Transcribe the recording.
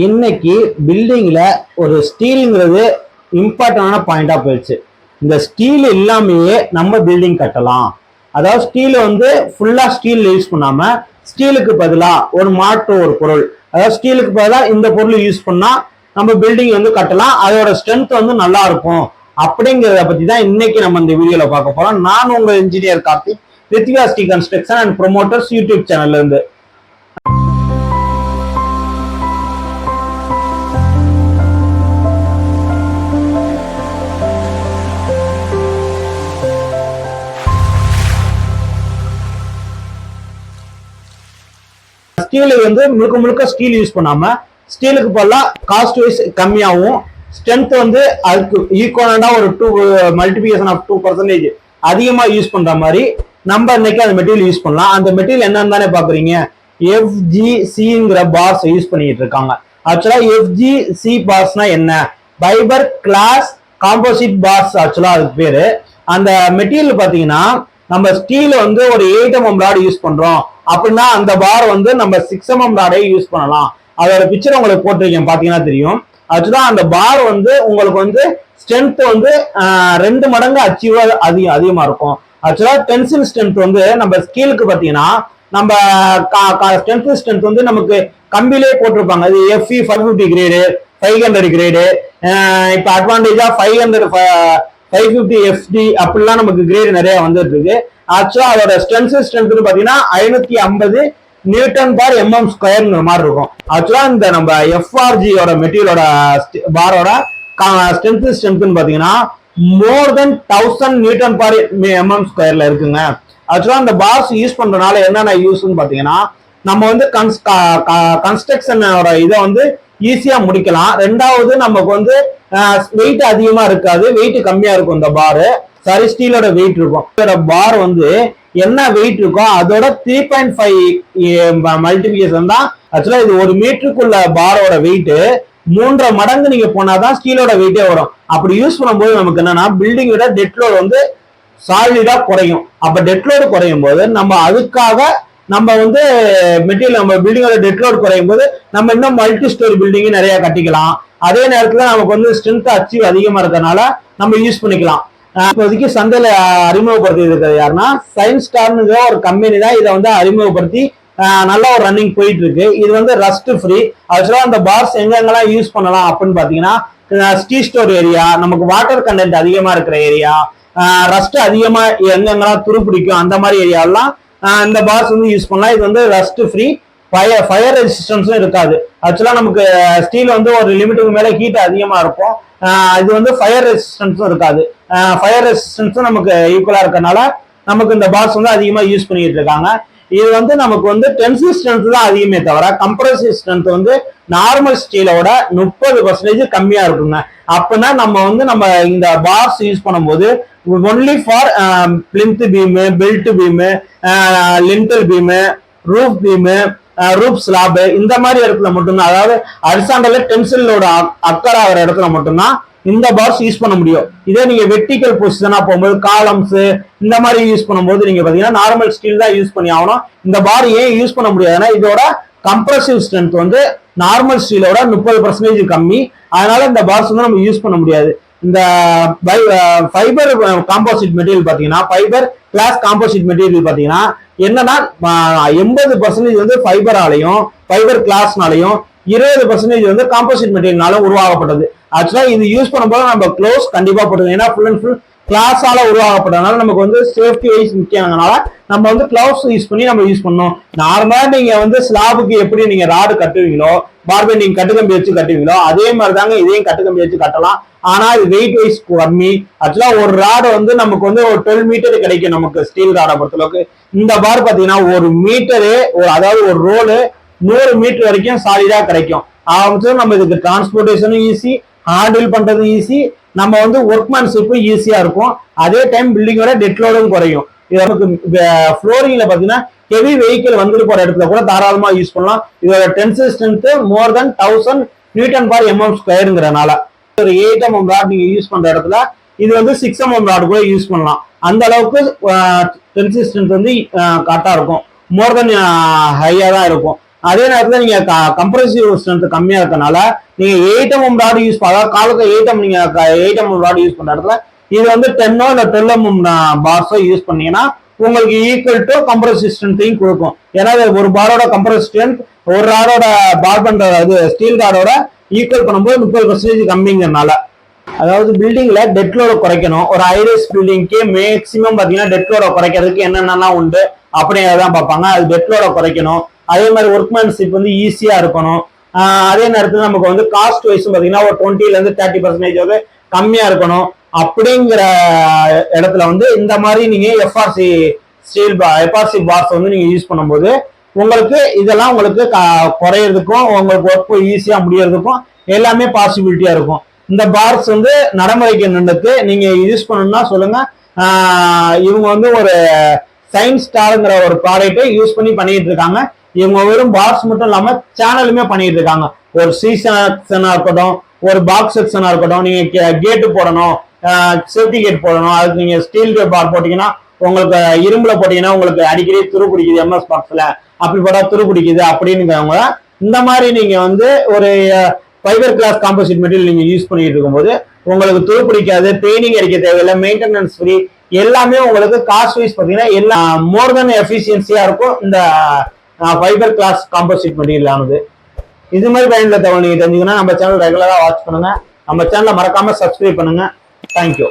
இன்னைக்கு பில்டிங்கில் ஒரு ஸ்டீலுங்கிறது இம்பார்ட்டண்டான பாயிண்டாக போயிடுச்சு. இந்த ஸ்டீல் இல்லாமையே நம்ம பில்டிங் கட்டலாம். அதாவது ஸ்டீல் வந்து ஃபுல்லாக ஸ்டீல் யூஸ் பண்ணாமல் ஸ்டீலுக்கு பதிலாக ஒரு மாற்று ஒரு பொருள். அதாவது ஸ்டீலுக்கு பதிலாக இந்த பொருள் யூஸ் பண்ணால் நம்ம பில்டிங் வந்து கட்டலாம். அதோட ஸ்ட்ரென்த் வந்து நல்லா இருக்கும். அப்படிங்கிறத பற்றி தான் இன்னைக்கு நம்ம இந்த வீடியோவில் பார்க்க போகிறோம் நான் உங்கள் engineer Karthik Rithvya Sri construction and promoters YouTube சேனல்லேருந்து steel வந்து முழுக்க முழுக்க ஸ்டீல் யூஸ் பண்ணாம ஸ்டீலுக்கு பதிலாக காஸ்ட் வைஸ் கம்மியாகவும் ஸ்ட்ரென்த் வந்து அதுக்கு ஈக்குவலண்டா ஒரு two multiplication of two percentage அதிகமாக யூஸ் பண்ற மாதிரி நம்ம இன்னைக்கு அந்த மெட்டீரியல் யூஸ் பண்ணலாம். அந்த மெட்டீரியல் என்னன்னு தானே பாக்குறீங்க? எஃப்ஜிசிங்கிற பார்ஸ் யூஸ் பண்ணிட்டு இருக்காங்க. ஆக்சுவலா எஃப்ஜிசி பார்ஸ்னா என்ன? பைபர் கிளாஸ் காம்போசிட் பார்ஸ் ஆக்சுவலா அதுக்கு பேரு. அந்த மெட்டீரியல் பாத்தீங்கன்னா நம்ம ஸ்டீல் வந்து ஒரு எயிட் எம்எம் ராடு யூஸ் பண்றோம். அப்படின்னா அந்த பார் வந்து நம்ம சிக்ஸ் எம்எம் ராடே யூஸ் பண்ணலாம். அதோட பிக்சர் உங்களுக்கு போட்டிருக்கேன் பாத்தீங்கன்னா தெரியும். அதுதான் அந்த பார் வந்து உங்களுக்கு வந்து ஸ்ட்ரென்த் வந்து ரெண்டு மடங்கு அச்சீவ் அதிகம் அதிகமா இருக்கும். ஆக்சுவலா டென்சில் ஸ்ட்ரென்த் வந்து நம்ம ஸ்கீலுக்கு பாத்தீங்கன்னா நம்ம ஸ்ட்ரென்த் ஸ்ட்ரென்த் வந்து நமக்கு கம்பிலே போட்டிருப்பாங்க. அது Fe five fifty grade five hundred grade இப்போ அட்வான்டேஜா five hundred five fifty FD அப்படிலாம் நமக்கு கிரேடு நிறைய வந்துட்டு இருக்கு. ஆக்சுவலா அதோட ஸ்ட்ரென்த் ஸ்ட்ரென்த்னு பாத்தீங்கன்னா ஐநூத்தி ஐம்பது நியூட்டன் பார் எம்எம் ஸ்கொயர்னு மாதிரி இருக்கும். ஆக்சுவலா இந்த நம்ம எஃப்ஆர்ஜியோட மெட்டீரியலோட பாரோட ஸ்ட்ரென்த் ஸ்ட்ரென்த்னு பாத்தீங்கன்னா more than thousand newton per mm ஸ்கொயர்ல இருக்குங்க. ஆக்சுவலா அந்த பார்ஸ் யூஸ் பண்றதுனால என்னென்ன யூஸ்ன்னு பாத்தீங்கன்னா நம்ம வந்து கன்ஸ்ட்ரக்ஷனோட இதை வந்து ஈஸியா முடிக்கலாம். ரெண்டாவது நமக்கு வந்து வெயிட் அதிகமா இருக்காது. வெயிட் கம்மியா இருக்கும் இந்த பாரு சரி ஸ்டீலோட வெயிட் இருக்கும். இதோட பார் வந்து என்ன வெயிட் இருக்கோ அதோட த்ரீ பாயிண்ட் ஃபைவ் மல்டிபிகேஷன் தான். ஆக்சுவலா இது ஒரு மீட்டருக்குள்ள பாரோட வெயிட் மூன்றரை மடங்கு நீங்க போனாதான் ஸ்டீலோட வெயிட்டே வரும். அப்படி யூஸ் பண்ணும்போது நமக்கு என்னன்னா பில்டிங் விட டெட் லோட் வந்து சாலிடா குறையும். அப்ப டெட் லோடு குறையும் போது நம்ம அதுக்காக நம்ம வந்து மெட்டீரியல் நம்ம பில்டிங்கோட டெட் லோட் குறையும் போது நம்ம இன்னும் மல்டி ஸ்டோரி பில்டிங் நிறைய கட்டிக்கலாம். அதே நேரத்துல நமக்கு வந்து ஸ்ட்ரென்த் அச்சீவ் அதிகமா இருக்கிறதுனால நம்ம யூஸ் பண்ணிக்கலாம். இப்போதைக்கு சந்தையில அறிமுகப்படுத்தி இருக்கிறது யாருன்னா சயின்ஸ் ஸ்டார்னுங்கிற ஒரு கம்பெனி தான் இதை வந்து அறிமுகப்படுத்தி நல்ல ஒரு ரன்னிங் போயிட்டு இருக்கு இது வந்து ரஸ்ட் ஃப்ரீ ஆக்சுவலாக அந்த பார்ஸ் எங்கெங்கெல்லாம் யூஸ் பண்ணலாம் அப்படின்னு பாத்தீங்கன்னா ஸ்டீ ஸ்டோர் ஏரியா நமக்கு வாட்டர் கண்டென்ட் அதிகமா இருக்கிற ஏரியா ரஸ்ட் அதிகமா எங்கெங்கெல்லாம் துரு பிடிக்கும் அந்த மாதிரி ஏரியாலாம் இந்த பார்ஸ் வந்து யூஸ் பண்ணலாம். இது வந்து ரஸ்ட் ஃப்ரீ ஃபயர் ஃபயர் ரெசிஸ்டன்ஸும் இருக்காது. ஆக்சுவலாக நமக்கு ஸ்டீல் வந்து ஒரு லிமிட்டுக்கு மேலே ஹீட் அதிகமாக இருக்கும். இது வந்து ஃபயர் ரெசிஸ்டன்ஸும் இருக்காது. ஃபயர் ரெசிஸ்டன்ஸும் நமக்கு ஈக்குவலாக இருக்கறனால நமக்கு இந்த பாக்ஸ் வந்து அதிகமாக யூஸ் பண்ணிட்டு இருக்காங்க. இது வந்து நமக்கு வந்து டென்சில் ஸ்ட்ரென்த் தான் அதிகமே தவிர கம்ப்ரசிவ் ஸ்ட்ரென்த் வந்து நார்மல் ஸ்டீலோட முப்பது பர்சன்டேஜ் கம்மியா இருக்குங்க. அப்படின்னா நம்ம வந்து நம்ம இந்த பார்ஸ் யூஸ் பண்ணும்போது only for plinth beam belt beam lintel beam roof beam roof slab இந்த மாதிரி இடத்துல மட்டும்தான். அதாவது அரிசாண்டல டென்சிலோட அக்கர் ஆகிற இடத்துல மட்டும்தான் இந்த பார்ஸ் யூஸ் பண்ண முடியும். இதே நீங்க வெர்டிக்கல் பொசிஷனா போகும்போது காலம்ஸ் இந்த மாதிரி யூஸ் பண்ணும்போது நீங்க பாத்தீங்கன்னா நார்மல் ஸ்டீல் தான் யூஸ் பண்ணி ஆகணும். இந்த பார் ஏன் யூஸ் பண்ண முடியாதுன்னா இதோட கம்ப்ரசிவ் ஸ்ட்ரென்த் வந்து நார்மல் ஸ்டீலோட முப்பது பர்சன்டேஜ் கம்மி. அதனால இந்த பார்ஸ் வந்து நம்ம யூஸ் பண்ண முடியாது. இந்த ஃபைபர் காம்போசிட் மெட்டீரியல் பாத்தீங்கன்னா ஃபைபர் கிளாஸ் காம்போசிட் மெட்டீரியல் பார்த்தீங்கன்னா என்னன்னா எண்பது பர்சன்டேஜ் வந்து ஃபைபராலையும் ஃபைபர் கிளாஸ்னாலையும் இருபது பர்சன்டேஜ் வந்து காம்போசிட் மெட்டீரியல்னால உருவாகப்பட்டது ஆக்சுவலாக இது யூஸ் பண்ணும்போது நம்ம க்ளோஸ் கண்டிப்பாக போட்டுக்கணும். ஏன்னா ஃபுல் அண்ட் ஃபுல் கிளாஸால உருவாக்கப்பட்டதுனால நமக்கு வந்து சேஃப்டி வைஸ் முக்கியங்கிறனால நம்ம வந்து கிளவுஸ் யூஸ் பண்ணி நம்ம யூஸ் பண்ணோம் நார்மலா நீங்க வந்து ஸ்லாபுக்கு எப்படி நீங்க ராடு கட்டுவீங்களோ பார்பே நீங்க கட்டுக்கம்பி வச்சு கட்டுவீங்களோ அதே மாதிரி தாங்க இதையும் கட்டுக்கம்பி வச்சு கட்டலாம். ஆனா இது வெயிட் வைஸ் கம்மி. ஆக்சுவலா ஒரு ராடு வந்து நமக்கு வந்து ஒரு டுவெல் மீட்டர் கிடைக்கும் நமக்கு ஸ்டீல் ராடை பொறுத்தளவுக்கு. இந்த பார் பாத்தீங்கன்னா ஒரு மீட்டரு ஒரு அதாவது ஒரு ரோலு நூறு மீட்டர் வரைக்கும் சாலிடா கிடைக்கும். ஆரம்பிச்சு நம்ம இதுக்கு டிரான்ஸ்போர்டேஷனும் ஈஸி ஹேண்டில் பண்றதும் ஈஸி நம்ம வந்து ஒர்க்மேன்ஷிப்பும் ஈஸியா இருக்கும். அதே டைம் பில்டிங்கோட டெட்லோடும் குறையும். இதற்கு நமக்கு ஃப்ளோரிங்ல பாத்தீங்கன்னா ஹெவி வெஹிக்கிள் வந்துட்டு போற இடத்துல கூட தாராளமா யூஸ் பண்ணலாம். இதோட tensile strength more than thousand newton per mm ஸ்கொயருங்கிறனால ஒரு எயிட் எம்எம் ராட் நீங்க யூஸ் பண்ற இடத்துல இது வந்து சிக்ஸ் எம்எம் ராட் கூட யூஸ் பண்ணலாம். அந்த அளவுக்கு டென்சில் ஸ்ட்ரென்த் வந்து கரெக்டா இருக்கும். மோர் தென் ஹையா தான் இருக்கும். அதே நேரத்தில் நீங்க கம்ப்ரசிவ் ஸ்ட்ரென்த் கம்மியா இருக்கனால நீங்க எயிட் எம்எம் ராடு யூஸ் அதாவது காலத்தை எயிட் எம் நீங்க எயிட் எம்எம் ராடு யூஸ் பண்ற இடத்துல இது வந்து டென்னோ இல்ல டுவெல் எம்எம் பார்ஸோ யூஸ் பண்ணீங்கன்னா உங்களுக்கு ஈக்குவல் டு கம்ப்ரசிவ் ஸ்ட்ரென்த்தையும் கொடுக்கும். ஏன்னா ஒரு பாரோட கம்ப்ரஸ் ஸ்ட்ரென்த் ஒரு ராடோட பார் பண்ற இது ஸ்டீல் ராடோட ஈக்குவல் பண்ணும்போது முப்பது பர்சன்டேஜ் கம்மிங்கிறனால. அதாவது பில்டிங்ல டெட் லோட குறைக்கணும். ஒரு ஐரிஸ் பில்டிங்க்கு மேக்ஸிமம் பாத்தீங்கன்னா டெட் லோட குறைக்கிறதுக்கு என்னென்னலாம் உண்டு அப்படிங்கிறதான் பார்ப்பாங்க. அது டெட் லோட குறைக்கணும். அதே மாதிரி ஒர்க்மேன்ஷிப் வந்து ஈஸியா இருக்கணும். அதே நேரத்தில் நமக்கு வந்து காஸ்ட் வைஸும் பாத்தீங்கன்னா ஒரு டுவெண்ட்டில இருந்து தேர்ட்டி பர்சன்டேஜ் வந்து கம்மியா இருக்கணும். அப்படிங்கிற இடத்துல வந்து இந்த மாதிரி நீங்க எஃப்ஆர்சி ஸ்டீல் எஃப்ஆர்சி பாக்ஸ் வந்து நீங்க யூஸ் பண்ணும்போது உங்களுக்கு இதெல்லாம் உங்களுக்கு க- உங்களுக்கு ஒர்க் ஈஸியா முடியறதுக்கும் எல்லாமே பாசிபிலிட்டியா இருக்கும். இந்த பார்ஸ் வந்து நடைமுறைக்கு நின்றுக்கு நீங்க யூஸ் பண்ணணும்னா சொல்லுங்க. இவங்க வந்து ஒரு சயின்ஸ் ஸ்டாருங்கிற ஒரு ப்ராடக்ட்டை யூஸ் பண்ணி பண்ணிட்டு இருக்காங்க. இவங்க வெறும் பாக்ஸ் மட்டும் இல்லாம சேனலுமே பண்ணிட்டு இருக்காங்க. ஒரு சி செக்ஷனா இருக்கட்டும் ஒரு பாக்ஸ் செக்ஷனா இருக்கட்டும் நீங்க கேட்டு போடணும் சேஃப்டி கேட் போடணும் அதுக்கு நீங்க ஸ்டீல் பார் போட்டீங்கன்னா உங்களுக்கு இரும்புல போட்டீங்கன்னா உங்களுக்கு அடிக்கடி துரு பிடிக்குது எம்எஸ் பாக்ஸ்ல அப்படி போட்டா துரு பிடிக்குது அப்படிங்கிறவங்க இந்த மாதிரி நீங்க வந்து ஒரு ஃபைபர் கிளாஸ் காம்போசிட் மெட்டீரியல் நீங்க யூஸ் பண்ணிட்டு இருக்கும்போது உங்களுக்கு துரு பிடிக்காது பெயினிங் அடிக்க தேவையில்லை மெயின்டெனன்ஸ் ஃப்ரீ எல்லாமே உங்களுக்கு காஸ்ட் வைஸ் பார்த்தீங்கன்னா எல்லாம் மோர் தென் எஃபிஷியன்சியா இருக்கும். இந்த ஃபைபர் கிளாஸ் காம்போசிட் மெட்டீரியல் ஆனது. இது மாதிரி பயனுள்ள தகவல் நீங்கள் தெரிஞ்சுக்கணும் நம்ம சேனல் ரெகுலராக வாட்ச் பண்ணுங்கள் நம்ம சேனலை மறக்காமல் சப்ஸ்கிரைப் பண்ணுங்கள் தேங்க்யூ